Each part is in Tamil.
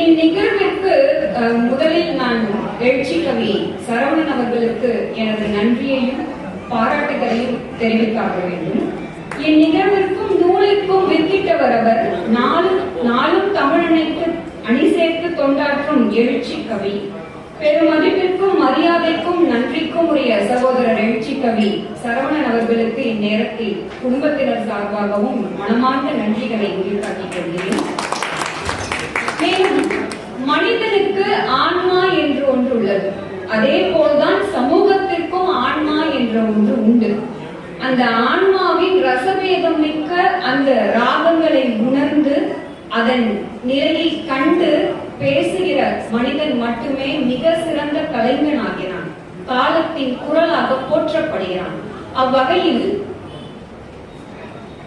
இந்நிகழ்விற்கு முதலில் நான் எழுச்சி கவி சரவணன் அவர்களுக்கு எனது நன்றியையும் பாராட்டுகளையும் தெரிவித்தாக வேண்டும். இந்நிகழ்விற்கும் நூலிற்கும் வித்திட்டவர் அவர். நாளும் நாளும் தமிழனைக்கு அணி சேர்த்து தொண்டாற்றும் எழுச்சி கவி. பெருமதிப்பிற்கும் மரியாதைக்கும் நன்றிக்கும் உரிய சகோதரர் எழுச்சி கவி சரவணன் அவர்களுக்கு இந்நேரத்தில் குடும்பத்தினர் சார்பாகவும் மனமார்ந்த நன்றிகளை உயிர்காட்டிக் கொள்கிறேன். மேலும் மனிதனுக்கு ஆன்மா என்று ஒன்று உள்ளது. அதே போல்தான் சமூகத்திற்கும் ஆன்மா என்ற ஒன்று உண்டு. அந்த ஆன்மாவின் ரசபேதம் மிக்க அந்த ராகங்களை உணர்ந்து அதன் நிலையை கண்டு பேசுகிற மனிதன் மட்டுமே மிக சிறந்த கலைஞன் ஆகிறான் காலத்தின் குரலாக போற்றப்படுகிறான். அவ்வகையில்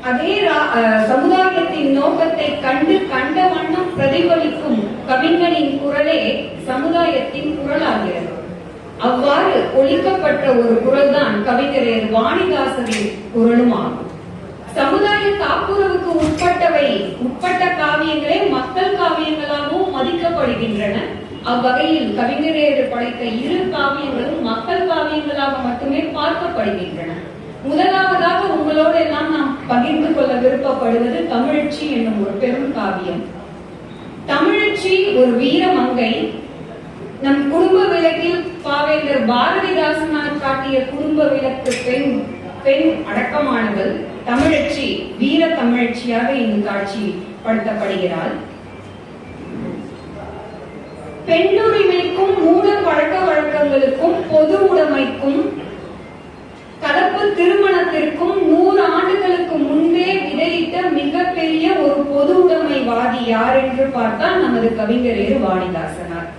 அதே ரா- அஹ் சமுதாயத்தின் நோக்கத்தை கண்டு கண்ட வண்ணம் பிரதிபலிக்கும் கவிஞனின் குரலே சமுதாயத்தின் குரலாகிறது. அவ்வாறு ஒழிக்கப்பட்ட ஒரு குரல்தான் கவிஞரர் வாணிதாசரின் குரலும் ஆகும். சமுதாய காப்புறவுக்கு உட்பட்டவை உட்பட்ட காவியங்களே மக்கள் காவியங்களாகவும் மதிக்கப்படுகின்றன. அவ்வகையில் கவிஞரேறு படைத்த இரு காவியங்களும் மக்கள் காவியங்களாக மட்டுமே பார்க்கப்படுகின்றன. முதலாவதாக உங்களோடு எல்லாம் நாம் பகிர்ந்து கொள்ள விருப்பப்படுவது தமிழச்சி என்னும் ஒரு பெரும் காவியம். தமிழச்சி ஒரு வீர மங்கை. நம் குடும்ப விளக்கில் பாவேந்தர் பாரதிதாசனார் காட்டிய குடும்ப விளக்கு பெண் பெண் அடக்கமானவள் தமிழச்சி வீர தமிழச்சியாக இங்கு காட்சிப்படுத்தப்படுகிறாள். பெண்ணுரிமைக்கும் மூட பழக்க வழக்கங்களுக்கும் பொது உடைமைக்கும் கலப்பு திருமணத்திற்கும் நூறு ஆண்டுகளுக்கு முன்பே விதையிட்ட மிகப்பெரிய ஒரு பொது உடைமைவாதி யார் என்று பார்த்தால் நமது கவிஞரேறு வாணிதாசனார்.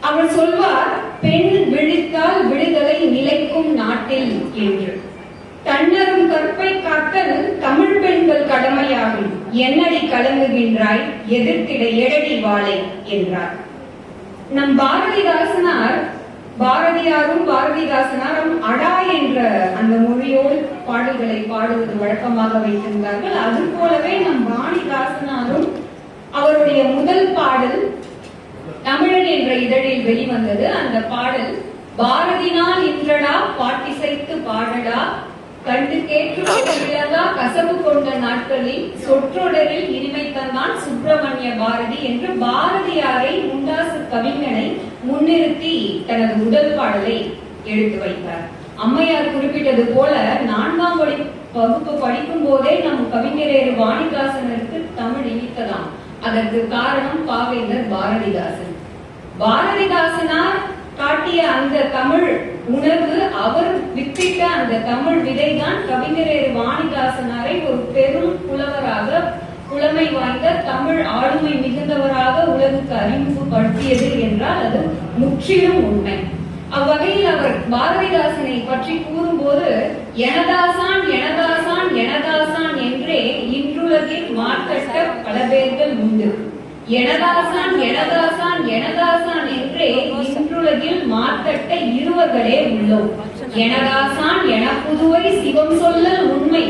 அவர் சொல்வார் பெண் விழித்தால் விடுதலை நிலைக்கும் நாட்டில் என்று. தன்னரும் கற்பை காத்தல் தமிழ் பெண்கள் கடமையாகும். என்னடி கலங்குகின்றாய்? எதிர்த்திட எழடி வாழை என்றார். நம் பாரதிதாசனார் பாரதியாரும் பாரதிதாசனாரும் அடா என்ற அந்த மொழியோடு பாடல்களை பாடுவது வழக்கமாக வைத்திருந்தார்கள். அது போலவே நம் வாணிதாசனாரும் அவருடைய முதல் பாடல் தமிழன் என்ற இதழில் வெளிவந்தது. அந்த பாடல் பாரதினால் இன்றடா பாட்டிசைத்து பாடடா கண்டு கேட்டு விளங்கா கசவு கொண்ட நாட்களில் சொற்றொடரில் இனிமை தந்தான் சுப்பிரமணிய பாரதி என்று பாரதியாரை முண்டாசு கவிஞனை முன்னிறுத்தி தனது முதல் பாடலை எடுத்து வைத்தார். அம்மையார் குறிப்பிட்டது போல நான்காம் படி வகுப்பு படிக்கும் போதே நம் கவிஞரேறு வாணிதாசனருக்கு தமிழ் இனித்ததாம். அதற்கு காரணம் பாவேந்தர் பாரதிதாசன். பாரதிதாசனார் காட்டிய அந்த தமிழ் உணர்வு அவர் வித்திட்ட அந்த தமிழ் விதைதான் கவிஞரேறு வாணிதாசனாரை ஒரு பெரும் புலவராக புலமை வாய்ந்த தமிழ் ஆளுமை மிகுந்தவராக உலகுக்கு அறிமுகப்படுத்தியது என்றால் அது முற்றிலும் உண்மை. அவ்வகையில் அவர் பாரதிதாசனை பற்றி கூறும்போது எனதாசான் எனதாசான் எனதாசான் என்றே இன்றுலகில் மாற்றட்ட பல பேர்கள் உண்டு. எனதாசான் எனதாசான் எனதாசான் என்றே இன்றுலகில் மாற்றட்ட இருவர்களே உள்ளோம். எனதாசான் என புதுவை சிவம் சொல்லல் உண்மை.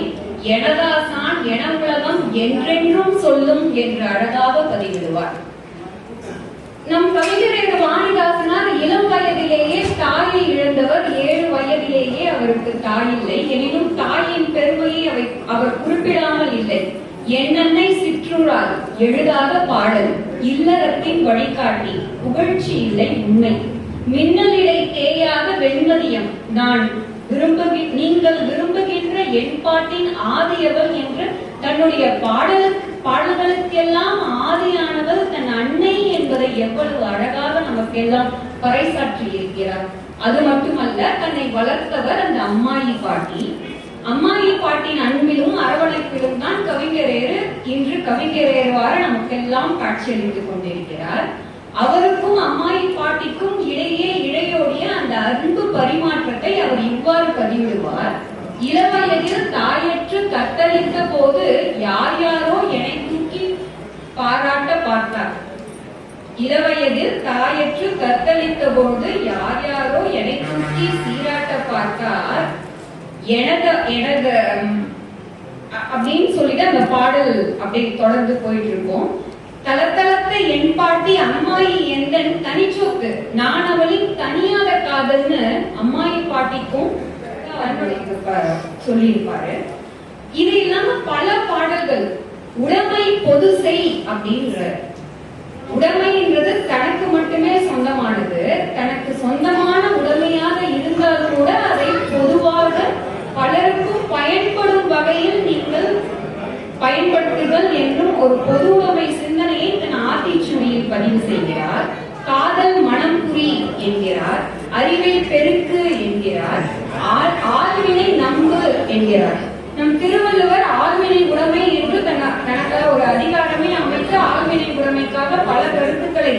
எனதாசான் என உலகம் என்றென்றும் சொல்லும் என்று அழகாக பதிவிடுவார். நம் கவிஞரேறு வாணிதாசனார் இளம் வயதிலேயே தாயை இழந்தவர் ஏழு வயதிலேயே அவருக்கு தாய் இல்லை. எனினும் தாயின் பெருமையை அவை அவர் குறிப்பிடாமல் இல்லை. என்னன்னை சிற்றூரால் எழுதாத பாடல் இல்லறத்தின் வழிகாட்டி புகழ்ச்சி இல்லை உண்மை. மின்னலிடை தேயாத வெண்மதியம் நான் விரும்புகி நீங்கள் விரும்புகின்ற என் பாட்டின் ஆதியவள் என்று தன்னுடைய பாடல் பாடல்களுக்கெல்லாம் ஆதியானவர் தன் அன்னை என்பதை எவ்வளவு அழகாக நமக்கெல்லாம் பறைசாற்றி இருக்கிறார். அது மட்டுமல்ல தன்னை வளர்த்தவர் அந்த அம்மாயி பாட்டி. அம்மாயி பாட்டின் அன்பிலும் அரவணைப்பிலும் தான் கவிஞரேறு. இன்று கவிஞரேறுவார நமக்கெல்லாம் காட்சியளித்துக் கொண்டிருக்கிறார். அவருக்கும் அம்மாயி பாட்டிக்கும் இடையே இடையோடிய அந்த அன்பு பரிமாற்றத்தை அவர் இவ்வாறு பதிவிடுவார். இளவயதில் தாயற்று தத்தளித்த போது யார் யாரோ என்னை தூக்கி பாராட்ட பார்த்தார். இளவயதில் தாயற்று தத்தளித்த போது யார் யாரோ என்னை தூக்கி சீராட்ட பார்த்தார். எனது எனது அப்படின்னு சொல்லிட்டு அந்த பாடல் அப்படி தொடர்ந்து போயிட்டு இருக்கும் தளத்தளத்த என் பாட்டி அம்மாயி எந்தன் தனிச்சோக்கு நான் அவளின் தனியாக காதல்னு அம்மாயி பாட்டிக்கும் சொல்லியிருப்பாரு. இது இல்லாம பல பாடல்கள் உடமை பொது செய் அப்படின்ற. உடைமைன்றது தனக்கு மட்டுமே சொந்தமானது தனக்கு சொந்தமான உடைமையாக இருந்தால் கூட அதை பொதுவாக பலருக்கும் பயன்படும் வகையில் நீங்கள் பயன்படுத்துதல் என்றும் ஒரு பொது உடைமை சிந்தனையை தன் ஆத்திச்சுடியில் பதிவு செய்கிறார். காதல் மனம் புரி என்கிறார். அறிவை பெருக்கு என்கிறார். ஆழ்வினை நம்பு என்கிறார். நம் திருவள்ளுவர் ஆழ்வினை உடைமை என்று தன தனக்கு ஒரு அதிகாரமே அமைத்து ஆழ்வினை உடைமைக்காக பல கருத்துக்களை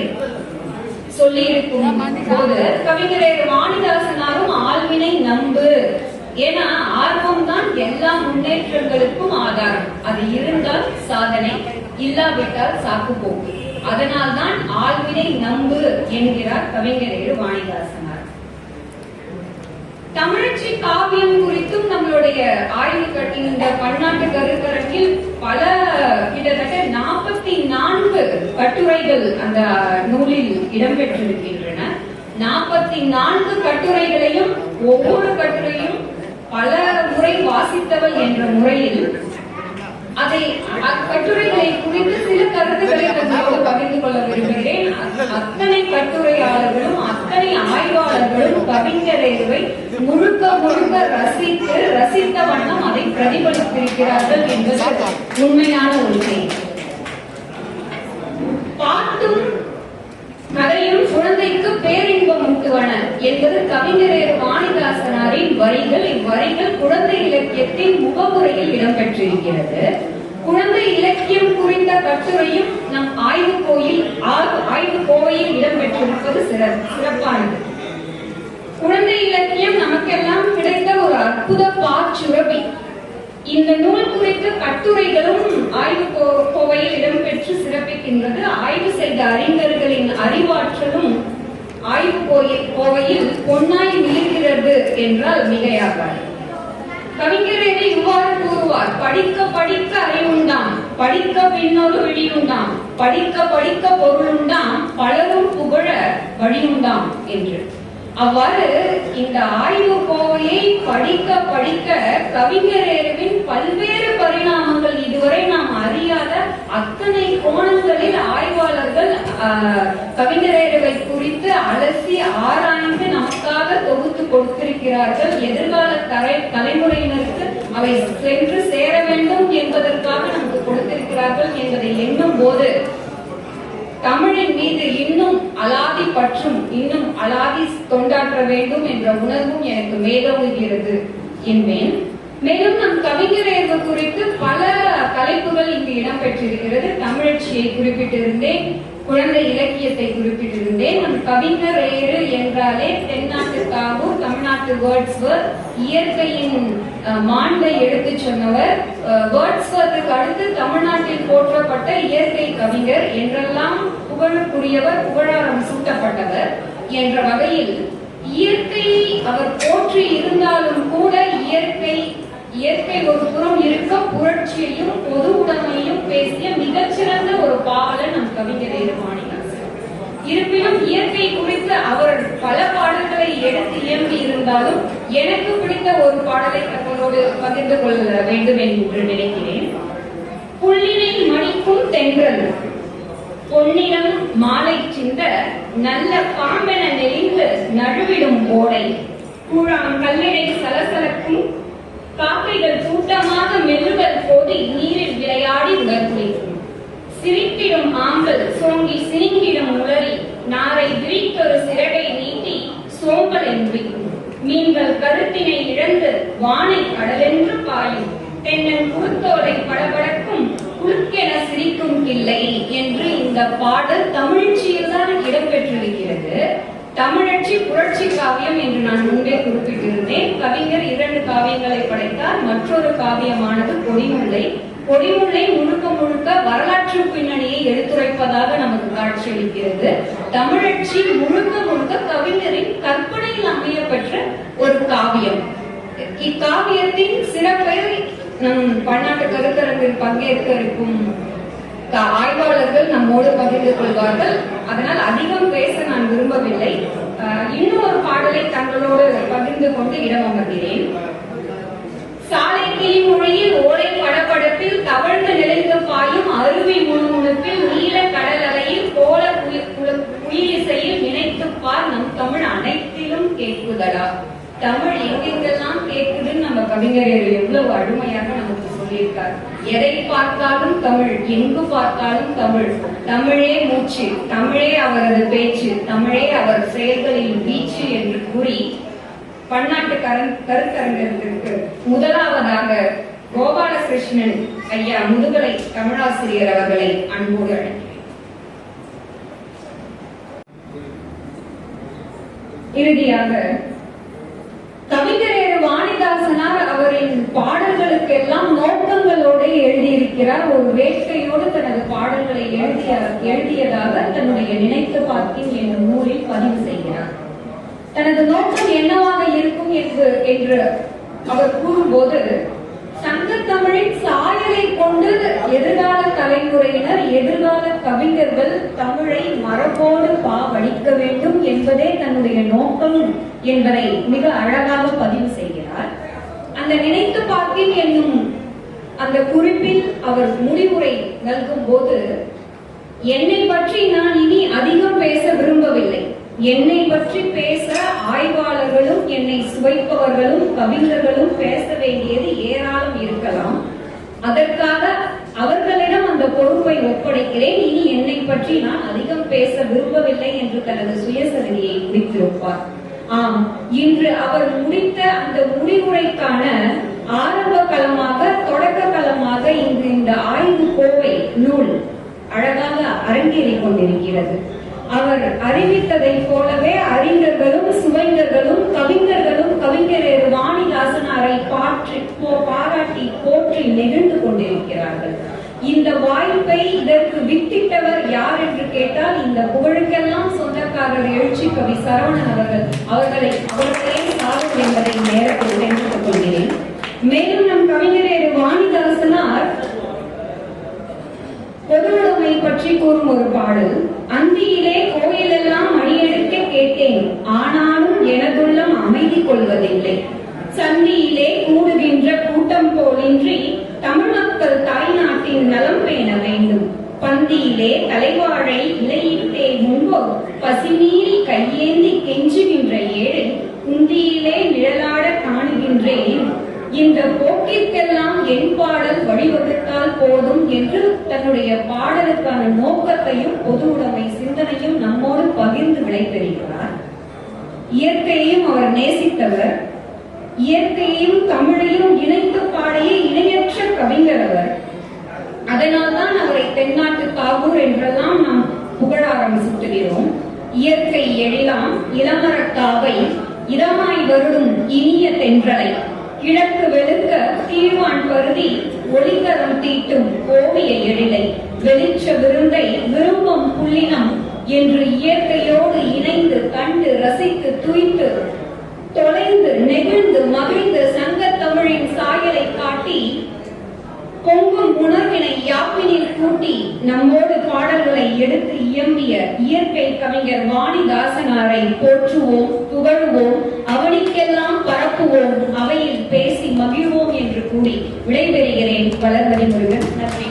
சொல்லியிருக்கும் போது கவிஞர் வாணிதாசனாரும் ஆழ்வினை நம்பு ஏன்னா ஆர்வம் தான் எல்லா முன்னேற்றங்களுக்கும் ஆதாரம். அது இருந்தால் சாதனை இல்லாவிட்டால் சாக்கு போக்கு அதனால் தான் ஆழ்வினை நம்பு என்கிறார் கவிஞர் வாணிதாசனார். தமிழச்சி காவியம் குறித்தும் நம்மளுடைய ஆய்வு கட்டி இந்த பன்னாட்டு கருத்தரங்கில் பல கிட்டத்தட்ட நாற்பத்தி நான்கு கட்டுரைகள் அந்த நூலில் இடம்பெற்றிருக்கின்றன. நாற்பத்தி நான்கு கட்டுரைகளையும் ஒவ்வொரு கட்டுரையும் பல முறை வாசித்தவள் என்ற முறையில். அதை அக்கட்டுரைகளை குறித்து சில கருத்துக்களை பகிர்ந்து கொள்ள விரும்புகிறேன். அத்தனை கட்டுரையாளர்களும் அத்தனை ஆய்வாளர்களும் கவிஞரை முழுக்க முழுக்க ரசித்து ரசித்த வண்ணம் அதை பிரதிபலித்திருக்கிறார்கள் என்பது உண்மையான ஒரு செய்தி பாட்டும் கதையும் குழந்தைக்கு பேரின்பம் ஊட்டுவன என்பது கவிஞரேறு வாணிதாசனாரின் வரிகள். இவ்வரிகள் குழந்தை இலக்கியத்தின் முகமுறையில் இடம்பெற்றிருக்கிறது. குழந்தை இலக்கியம் குறித்த கட்டுரையும் நம் ஆய்வு கோயில் ஆய்வு கோவையில் இடம்பெற்றிருப்பது சிற- சிறப்பானது. குழந்தை இலக்கியம் நமக்கெல்லாம் கிடைத்த ஒரு அற்புத பாச்சுரபி இந்த நூல் குறித்த கட்டுரைகளும் ஆய்வு கோ- கோவையில் பெற்று சிறப்பிக்கின்றது. ஆய்வு செய்த அறிஞர்களின் அறிவாற்றலும் ஆய்வு கோயில் கோவையில் பொன்னாய் மிளிர்கிறது என்றால் மிகையாகாது. கவிஞரேவை இவ்வாறு கூறுவார் படிக்க படிக்க அறிவுண்டாம் படிக்க பின்னொரு விழியுண்டாம் படிக்க படிக்க பொருளுண்டாம் பலரும் புகழ வழியுண்டாம் என்று. அவ்வாறு இந்த ஆய்வு கோவையை படிக்க படிக்க கவிஞரேருவின் பல்வேறு பரிணாமங்கள் இதுவரை நாம் அறியாத அத்தனை கோணங்களில் ஆய்வாளர்கள் ஆஹ், கவிஞரேருவை குறித்து அலசி ஆராய்ந்து நமக்காக தொகுத்து கொடுத்திருக்கிறார்கள். எதிர்கால தலை தலைமுறையினருக்கு அவை சென்று சேர வேண்டும் என்பதற்காக நமக்கு கொடுத்திருக்கிறார்கள் என்பதை எண்ணும் போது தமிழின் மீது இன்னும் அலாதி பற்றும் இன்னும் அலாதி தொண்டாற்ற வேண்டும் என்ற உணர்வும் எனக்கு மேலோங்குகிறது. என்பேன். மேலும் நம் கவிஞரேர்வு குறித்து பல தலைப்புகள் இங்கு இடம்பெற்றிருக்கிறது. தமிழச்சியை குறிப்பிட்டிருந்தேன். குழந்தை இலக்கியத்தை குறிப்பிட்டிருந்தேன். நம் கவிஞர் ஏறு என்றாலே தென்னாட்டு தமிழ்நாட்டு வேர்ட்ஸ்வர் இயற்கையின் மாண்பை எடுத்துச் சொன்னவர். வேர்ட்ஸ்வர்த்துக்கு அடுத்து தமிழ்நாட்டில் போற்றப்பட்ட இயற்கை கவிஞர் என்றெல்லாம் புகழுக்குரியவர் புகழாரம் சூட்டப்பட்டவர் என்ற வகையில் இயற்கையை அவர் போற்றி இருந்தாலும் கூட இயற்கை இயற்கை ஒரு புறம் இருக்க புரட்சியையும் பொது உடைமையும் பேசிய மிகச்சிறந்த ஒரு பாவலன் நம் கவிஞர். இருப்பினும் இயற்கை குறித்து அவர் பல பாடல்களை எடுத்து இயம்பி இருந்தாலும் எனக்கு பிடித்த ஒரு பாடலை தங்களோடு பகிர்ந்து கொள்ள வேண்டும் என்று நினைக்கிறேன். புள்ளினை மணிக்கும் தென்றல். பொன்னிடம் மாலை சிந்த நல்ல பாம்பென நெளிந்து நழுவிடும் ஓடை. கூழாம் கல்லிடை சலசலக்கும். காக்கைகள் கூட்டமாக மெல்லும் ஆம்பல் சோங்கி சிரிங்கிடும் உளறி நாரை விரித்தொரு சிறகை நீட்டி சோம்பலை மீன்கள் கருத்தினை இழந்து வானை கடலென்று பாயும். தென்னன் குருத்தோலை படபடக்கும் குறுக்கென சிரிக்கும் கிள்ளை என்று இந்த பாடல் தமிழ்ச்சியில் தான் இடம்பெற்றிருக்கிறது. தமிழச்சி புரட்சி காவியம் என்று நான் முன்பே குறிப்பிட்டிருந்தேன். கவிஞர் மற்றொரு காவியமானது பொடிமுல்லை. பொடிமுல்லை முழுக்க முழுக்க வரலாற்று பின்னணியை எடுத்துரைப்பதாக நமக்கு காட்சியளிக்கிறது. தமிழச்சி முழுக்க முழுக்க கவிஞரின் கற்பனையில் அமையப்பெற்ற ஒரு காவியம். இக்காவியத்தின் சிறப்பை நம் பன்னாட்டு கருத்தரங்கில் பங்கேற்க இருக்கும் ஆய்வாளர்கள் நம்மோடு பகிர்ந்து கொள்வார்கள். அதனால் அதிகம் பேச நான் விரும்பவில்லை. அஹ், இன்னும் ஒரு பாடலை தங்களோடு பகிர்ந்து கொண்டு இடம் அமர்கிறேன். சாலை கிளிமொழியில் ஓலை படப்படப்பில் தவழ்ந்து நிலைந்து பாயும் அருவி முணுமுணுப்பில் நீல கடல் அலையில் கோல குல- குயிலிசையில் நினைத்து பார் நம் தமிழ் அனைத்திலும் கேட்குதடா தமிழ் எங்கெங்கெல்லாம் கேட்குதுன்னு நம்ம கவிஞர் எவ்வளவு அருமையாக நமக்கு சொல்லியிருக்கார். எதை பார்த்தாலும் தமிழ் எங்கு பார்த்தாலும் தமிழ். தமிழே மூச்சு தமிழே அவரது பேச்சு தமிழே அவர் செயல்களில் வீச்சு என்று கூறி பன்னாட்டு கரண் கருத்தரங்கத்திற்கு முதலாவதாக கோபாலகிருஷ்ணன் ஐயா முதுகலை தமிழாசிரியர் அவர்களை அன்போடு அழைக்கிறேன். இறுதியாக கவிஞரேறு வாணிதாசனார் அவரின் பாடல்களுக்கெல்லாம் நோக்கங்களோடு எழுதியிருக்கிறார். ஒரு வேட்கையோடு தனது பாடல்களை எழுதிய எழுதியதாக தன்னுடைய நினைத்து பார்த்தேன் என்னும் நூலில் பதிவு செய்கிறார். தனது நோக்கம் என்னவாக இருக்கும் என்று என்று அவர் கூறும்போது சங்கத்தமிழின் சாயலை கொண்டு எதிர்கால தலைமுறையினர் எதிர்கால கவிஞர்கள் தமிழை மரபோடு பாவடிக்க வேண்டும் என்பதே தன்னுடைய நோக்கம் என்பதை மிக அழகாக பதிவு செய்கிறார். அந்த நினைத்து பார்க்கின் என்னும் அந்த குறிப்பில் அவர் முடிவுரை நல்கும் போது என்னை பற்றி நான் இனி அதிகம் பேச விரும்பவில்லை. என்னை பற்றி பேச ஆய்வாளர்களும் என்னை சுவைப்பவர்களும் கவிஞர்களும் பேச வேண்டியது ஏராளம் இருக்கலாம். அதற்காக அவர்களிடம் அந்த பொறுப்பை ஒப்படைக்கிறேன். இனி என்னை பற்றி நான் அதிகம் பேச விரும்பவில்லை என்று தனது சுயசரிதியை முடித்திருப்பார் ஆம் இன்று அவர் முடித்த அந்த முடிவுரைக்கான ஆரம்ப களமாக தொடக்க களமாக இங்கு இந்த ஆய்வு கோவை நூல் அழகாக அரங்கேறிக் கொண்டிருக்கிறது. அவர் அறிவித்ததை போலவே அறிஞர்களும் சுவைஞர்களும் கவிஞர்களும் கவிஞரேறு வாணிதாசனாரை பாற்றி போ- பாராட்டி போற்றி நெகிழ்ந்து கொண்டிருக்கிறார்கள். இந்த வாய்ப்பை இதற்கு வித்திட்டவர் யார் என்று கேட்டால் இந்த புகழுக்கெல்லாம் சொந்தக்காரர் எழுச்சி கவி சரவணன் அவர்கள். அவர்களை அவர்களே சாரும் என்பதை நேரத்தில் தெரிவித்துக் கொள்கிறேன். மேலும் நம் கவிஞரேறு வாணிதாசனார் பொதுவுடைமை பற்றி கூறும் ஒரு பாடல் அந்தியிலே கோயிலெல்லாம் மணியெடுக்க கேட்டேன். ஆனாலும் எனதுள்ளம் அமைதி கொள்வதில்லை. சந்தியிலே கூடுகின்ற கூட்டம் போலின்றி தமிழ் மக்கள் தாய்நாட்டின் நலம் பேண வேண்டும். பந்தியிலே தலைவாழை இலையிட்டே முன்போ பசிமீறி கையேந்தி கெஞ்சுகின்ற ஏழை உந்தியிலே நிழலாட காணுகின்றேன். இந்த போக்கிற்கெல்லாம் என் பாடல் வழிவகுத்தால் போதும் என்று தன்னுடைய பாடலுக்கான நோக்கத்தையும் பொது உடைமை சிந்தனையும் நம்மோடு பகிர்ந்து விளைபெறுகிறார் இயற்கையையும் அவர் நேசித்தவர். இயற்கையையும் தமிழையும் இணைத்து பாடிய இணையற்ற கவிஞர் அவர். அதனால்தான் அவரை தென்னாட்டு தாகூர் என்றெல்லாம் நாம் புகழ ஆரம்பித்துகிறோம் இயற்கை எழிலாம் இளமரக்காவை இதமாய் வருடும் இனிய தென்றலை. கிழக்கு வெளுக்க தீவான் பருதி ஒளிகரம் தீட்டும் ஓவிய எழிலை. வெளிச்ச விருந்தை விரும்பும் புள்ளினம் என்று இயற்கையோடு இணைந்து கண்டு ரசித்து துய்த்து தொலைந்து நெகிழ்ந்து மகிழ்ந்து சங்க தமிழின் சாயலை காட்டி பொங்கும் உணர்வினை யாப்பினில் கூட்டி நம்மோடு பாடல்களை எடுத்து இயம்பிய இயற்கை கவிஞர் வாணிதாசனாரை போற்றுவோம் புகழுவோம். அவனிக்கெல்லாம் பரப்புவோம் அவையில் பேசி மகிழ்வோம் என்று கூறி விடைபெறுகிறேன் வளர்மதி முருகன். நன்றி.